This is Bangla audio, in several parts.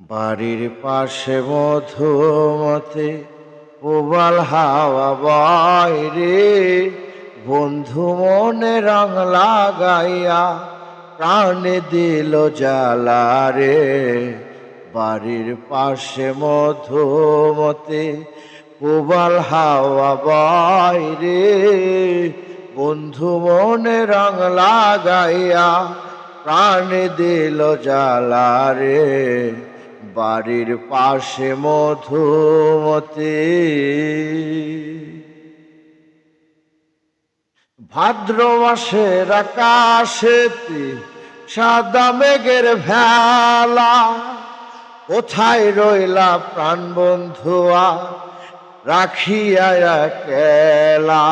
বাড়ির পাশে মধুমতে প্রবাল হাওয়া বাইরে বন্ধু মনে রং লাগাইয়া প্রাণে দিল জ্বালা রে। বাড়ির পাশে মধুমতে প্রবাল হাওয়া বাইরে বন্ধু মনে রং লাগাইয়া প্রাণে দিল জ্বালা রে। বাড়ির পাশে মধুমতি। ভাদ্র মাসের আকাশেতে সাদা মেঘের ভেলা। কোথায় রইলা প্রাণ বন্ধুয়া রাখিয়া কেলা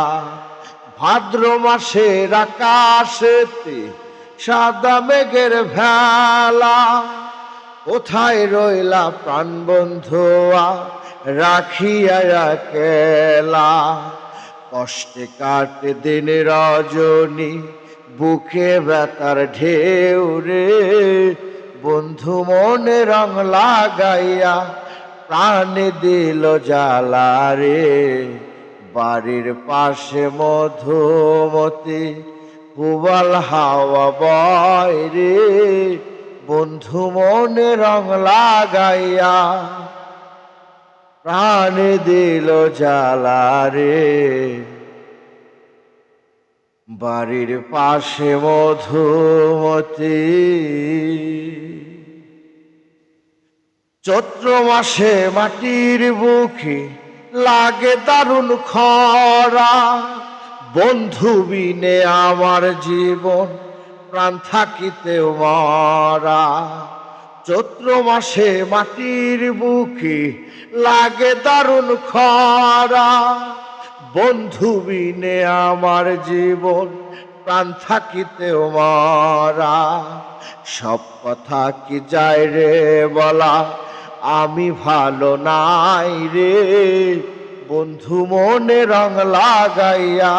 ভাদ্র মাসের আকাশেতে সাদা মেঘের ভেলা। কোথায় রইলা প্রাণ বন্ধুয়া রাখিয়া কেলা কষ্টে কাটে দিন রজনী, বুকে ব্যথার ঢেউ রে। বন্ধু মনে রং লাগাইয়া প্রাণে দিল জ্বালা রে। বাড়ির পাশে মধুমতি পুবাল হাওয়া বয় রে। বন্ধু মনে রং লাগাইয়া প্রাণে দিল জ্বালা রে। বাড়ির পাশে মধুমতি। চৈত্র মাসে মাটির বুকে লাগে দারুণ খরা। বন্ধু বিনে আমার জীবন প্রাণ থাকিতেও মারা। চৈত্র মাসে মাটির বুকে লাগে দারুণ খরা। বন্ধু বিনে আমার জীবন প্রাণ থাকিতেও মারা। সব কথা কি যায় রে বলা? আমি ভালো নাই রে। বন্ধু মনে রং লাগাইয়া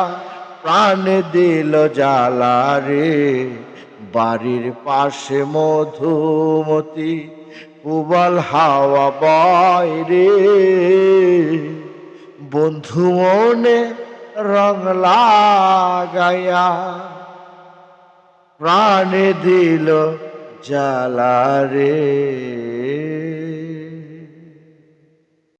প্রাণ দিল জ্বালা রে। বাড়ির পাশে মধুমতি পুবাল হাওয়া বাইরে বন্ধু মনে রং লাগাইয়া প্রাণে দিল জ্বালা রে।